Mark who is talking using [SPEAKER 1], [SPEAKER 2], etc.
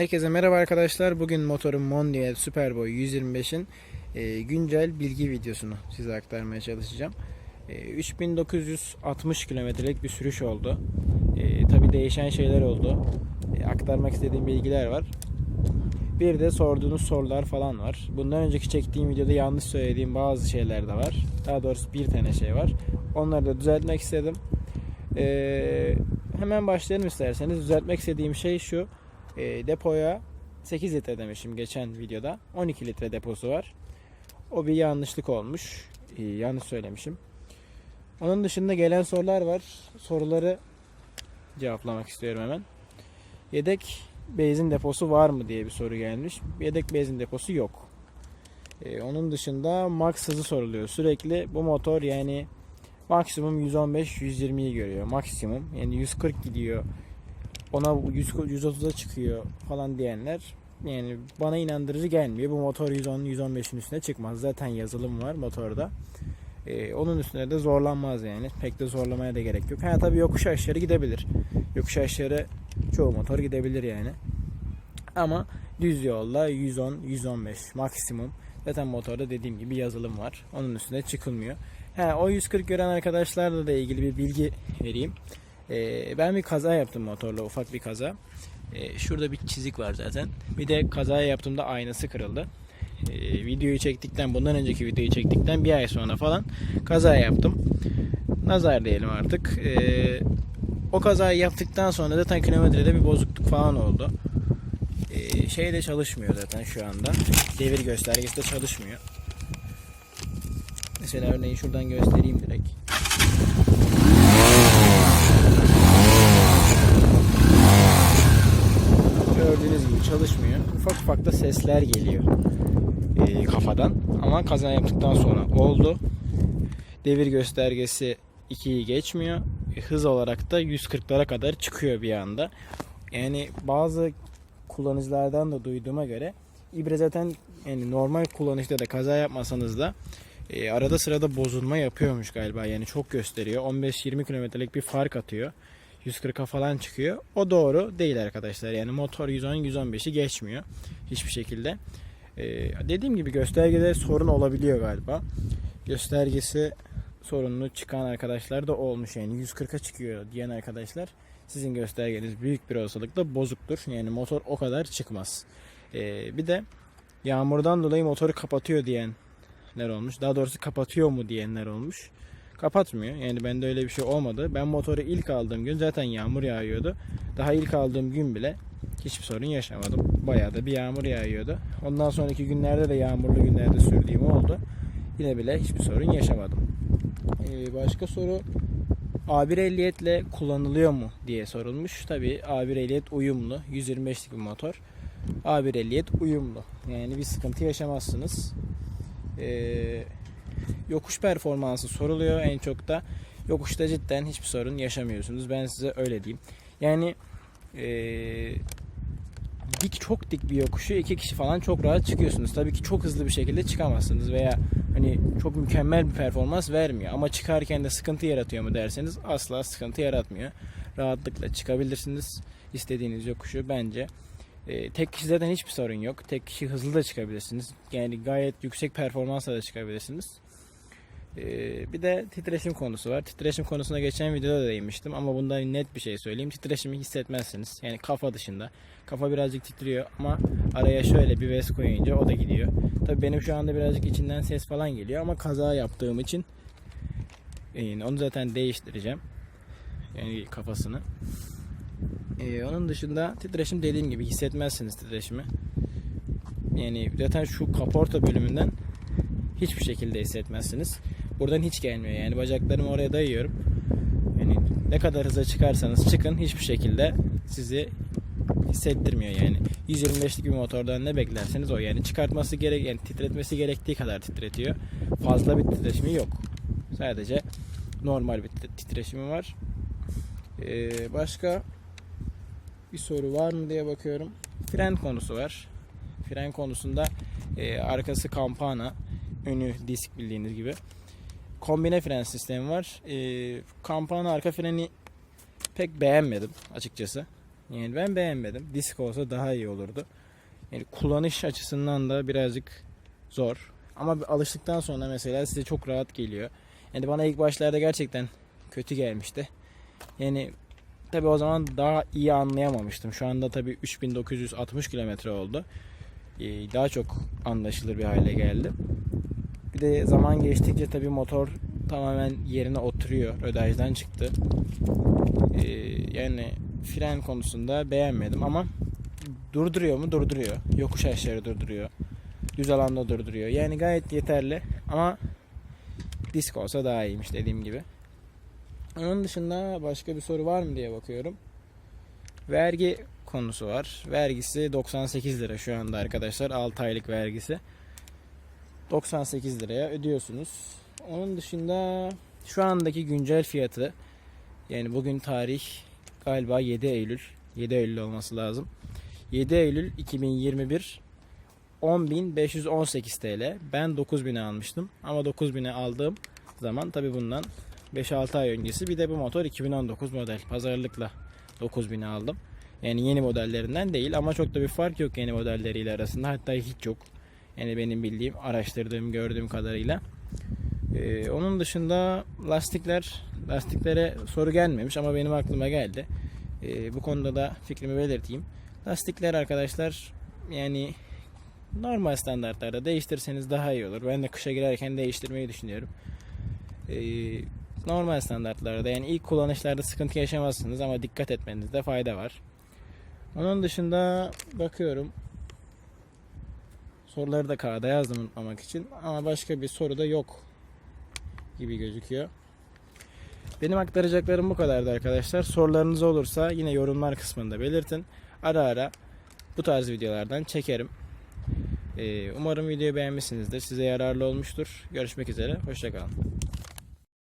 [SPEAKER 1] Herkese merhaba arkadaşlar. Bugün motorum Mondial Superboy 125'in e, güncel bilgi videosunu size aktarmaya çalışacağım. E, 3960 kilometrelik bir sürüş oldu. E, Tabi değişen şeyler oldu. E, aktarmak istediğim bilgiler var. Bir de sorduğunuz sorular falan var. Bundan önceki çektiğim videoda yanlış söylediğim bazı şeyler de var. Daha doğrusu bir tane şey var. Onları da düzeltmek istedim. E, hemen başlayalım isterseniz. Düzeltmek istediğim şey şu. E, depoya 8 litre demişim geçen videoda. 12 litre deposu var. O bir yanlışlık olmuş. E, yanlış söylemişim. Onun dışında gelen sorular var. Soruları cevaplamak istiyorum hemen. Yedek benzin deposu var mı diye bir soru gelmiş. Yedek benzin deposu yok. E, onun dışında max hızı soruluyor. Sürekli bu motor yani maksimum 115-120'yi görüyor. Maksimum yani 140 gidiyor ona 100 130'a çıkıyor falan diyenler yani bana inandırıcı gelmiyor. Bu motor 110 115'in üstüne çıkmaz. Zaten yazılım var motorda. Ee, onun üstüne de zorlanmaz yani. Pek de zorlamaya da gerek yok. Ha tabii yokuş aşağı gidebilir. Yokuş aşağı çoğu motor gidebilir yani. Ama düz yolda 110 115 maksimum. Zaten motorda dediğim gibi yazılım var. Onun üstüne çıkılmıyor. Ha o 140 gören arkadaşlarla da ilgili bir bilgi vereyim. Ee, ben bir kaza yaptım motorla ufak bir kaza. Ee, şurada bir çizik var zaten. Bir de kaza yaptığımda aynası kırıldı. Ee, videoyu çektikten bundan önceki videoyu çektikten bir ay sonra falan kaza yaptım. Nazar diyelim artık. O kazayı yaptıktan sonra zaten kilometrede bir bozukluk falan oldu. Şey de çalışmıyor zaten şu anda. Devir göstergesi de çalışmıyor. Mesela örneğin şuradan göstereyim direkt. Gördüğünüz gibi çalışmıyor. Ufak sesler geliyor e, kafadan. Ama kaza yaptıktan sonra oldu. Devir göstergesi 2'yi geçmiyor. E, hız olarak da 140'lara kadar çıkıyor bir anda. Yani bazı kullanıcılardan da duyduğuma göre ibre zaten yani normal kullanışta da kaza yapmasanız da e, arada sırada bozulma yapıyormuş galiba. Yani çok gösteriyor. 15-20 kilometrelik bir fark atıyor. 140'a falan çıkıyor. O doğru değil arkadaşlar. Yani motor 110-115'i geçmiyor hiçbir şekilde. Ee, dediğim gibi göstergede sorun olabiliyor galiba. Göstergesi sorunlu çıkan arkadaşlar da olmuş. Yani 140'a çıkıyor diyen arkadaşlar sizin göstergeniz büyük bir olasılıkla bozuktur. Yani motor o kadar çıkmaz. Ee, bir de yağmurdan dolayı motoru kapatıyor diyenler olmuş. Daha doğrusu kapatıyor mu diyenler olmuş kapatmıyor. Yani bende öyle bir şey olmadı. Ben motoru ilk aldığım gün zaten yağmur yağıyordu. Daha ilk aldığım gün bile hiçbir sorun yaşamadım. Bayağı da bir yağmur yağıyordu. Ondan sonraki günlerde de yağmurlu günlerde sürdüğüm oldu. Yine bile hiçbir sorun yaşamadım. Ee, başka soru A1 ehliyetle kullanılıyor mu diye sorulmuş. Tabi A1 ehliyet uyumlu. 125'lik bir motor. A1 ehliyet uyumlu. Yani bir sıkıntı yaşamazsınız. Eee yokuş performansı soruluyor en çok da. Yokuşta cidden hiçbir sorun yaşamıyorsunuz. Ben size öyle diyeyim. Yani ee, dik çok dik bir yokuşu iki kişi falan çok rahat çıkıyorsunuz. Tabii ki çok hızlı bir şekilde çıkamazsınız veya hani çok mükemmel bir performans vermiyor. Ama çıkarken de sıkıntı yaratıyor mu derseniz asla sıkıntı yaratmıyor. Rahatlıkla çıkabilirsiniz istediğiniz yokuşu bence. E, tek kişi zaten hiçbir sorun yok. Tek kişi hızlı da çıkabilirsiniz. Yani gayet yüksek performansla da çıkabilirsiniz. Ee, bir de titreşim konusu var. Titreşim konusuna geçen videoda da değinmiştim ama bundan net bir şey söyleyeyim. Titreşimi hissetmezsiniz. Yani kafa dışında. Kafa birazcık titriyor ama araya şöyle bir ves koyunca o da gidiyor. Tabii benim şu anda birazcık içinden ses falan geliyor ama kaza yaptığım için yani onu zaten değiştireceğim. Yani kafasını. Ee, onun dışında titreşim dediğim gibi hissetmezsiniz titreşimi. Yani zaten şu kaporta bölümünden hiçbir şekilde hissetmezsiniz. Buradan hiç gelmiyor yani bacaklarımı oraya dayıyorum. Yani ne kadar hıza çıkarsanız çıkın hiçbir şekilde sizi hissettirmiyor yani. 125'lik bir motordan ne beklerseniz o yani çıkartması gerek yani titretmesi gerektiği kadar titretiyor. Fazla bir titreşimi yok. Sadece normal bir titreşimi var. Ee, başka bir soru var mı diye bakıyorum. Fren konusu var. Fren konusunda e, arkası kampana, önü disk bildiğiniz gibi kombine fren sistemi var. E, kampana arka freni pek beğenmedim açıkçası. Yani ben beğenmedim. Disk olsa daha iyi olurdu. Yani kullanış açısından da birazcık zor. Ama alıştıktan sonra mesela size çok rahat geliyor. Yani bana ilk başlarda gerçekten kötü gelmişti. Yani tabi o zaman daha iyi anlayamamıştım. Şu anda tabi 3960 kilometre oldu. Ee, Daha çok anlaşılır bir hale geldi. Bir de zaman geçtikçe tabi motor tamamen yerine oturuyor. Rödajdan çıktı. Ee, yani fren konusunda beğenmedim ama durduruyor mu? Durduruyor. Yokuş aşağı durduruyor. Düz alanda durduruyor. Yani gayet yeterli ama disk olsa daha iyiymiş dediğim gibi. Onun dışında başka bir soru var mı diye bakıyorum. Vergi konusu var. Vergisi 98 lira şu anda arkadaşlar. 6 aylık vergisi. 98 liraya ödüyorsunuz. Onun dışında şu andaki güncel fiyatı yani bugün tarih galiba 7 Eylül. 7 Eylül olması lazım. 7 Eylül 2021 10.518 TL. Ben 9.000'e almıştım. Ama 9.000'e aldığım zaman tabi bundan 5-6 ay öncesi bir de bu motor 2019 model. Pazarlıkla 9.000'e aldım. Yani yeni modellerinden değil ama çok da bir fark yok yeni modelleriyle arasında. Hatta hiç yok. Yani benim bildiğim, araştırdığım, gördüğüm kadarıyla. Ee, onun dışında lastikler, lastiklere soru gelmemiş ama benim aklıma geldi. Ee, bu konuda da fikrimi belirteyim. Lastikler arkadaşlar yani normal standartlarda değiştirseniz daha iyi olur. Ben de kışa girerken değiştirmeyi düşünüyorum. Ee, normal standartlarda yani ilk kullanışlarda sıkıntı yaşamazsınız ama dikkat etmenizde fayda var. Onun dışında bakıyorum soruları da kağıda yazdım unutmamak için ama başka bir soru da yok gibi gözüküyor. Benim aktaracaklarım bu kadardı arkadaşlar. Sorularınız olursa yine yorumlar kısmında belirtin. Ara ara bu tarz videolardan çekerim. Ee, umarım videoyu beğenmişsinizdir. Size yararlı olmuştur. Görüşmek üzere. Hoşçakalın.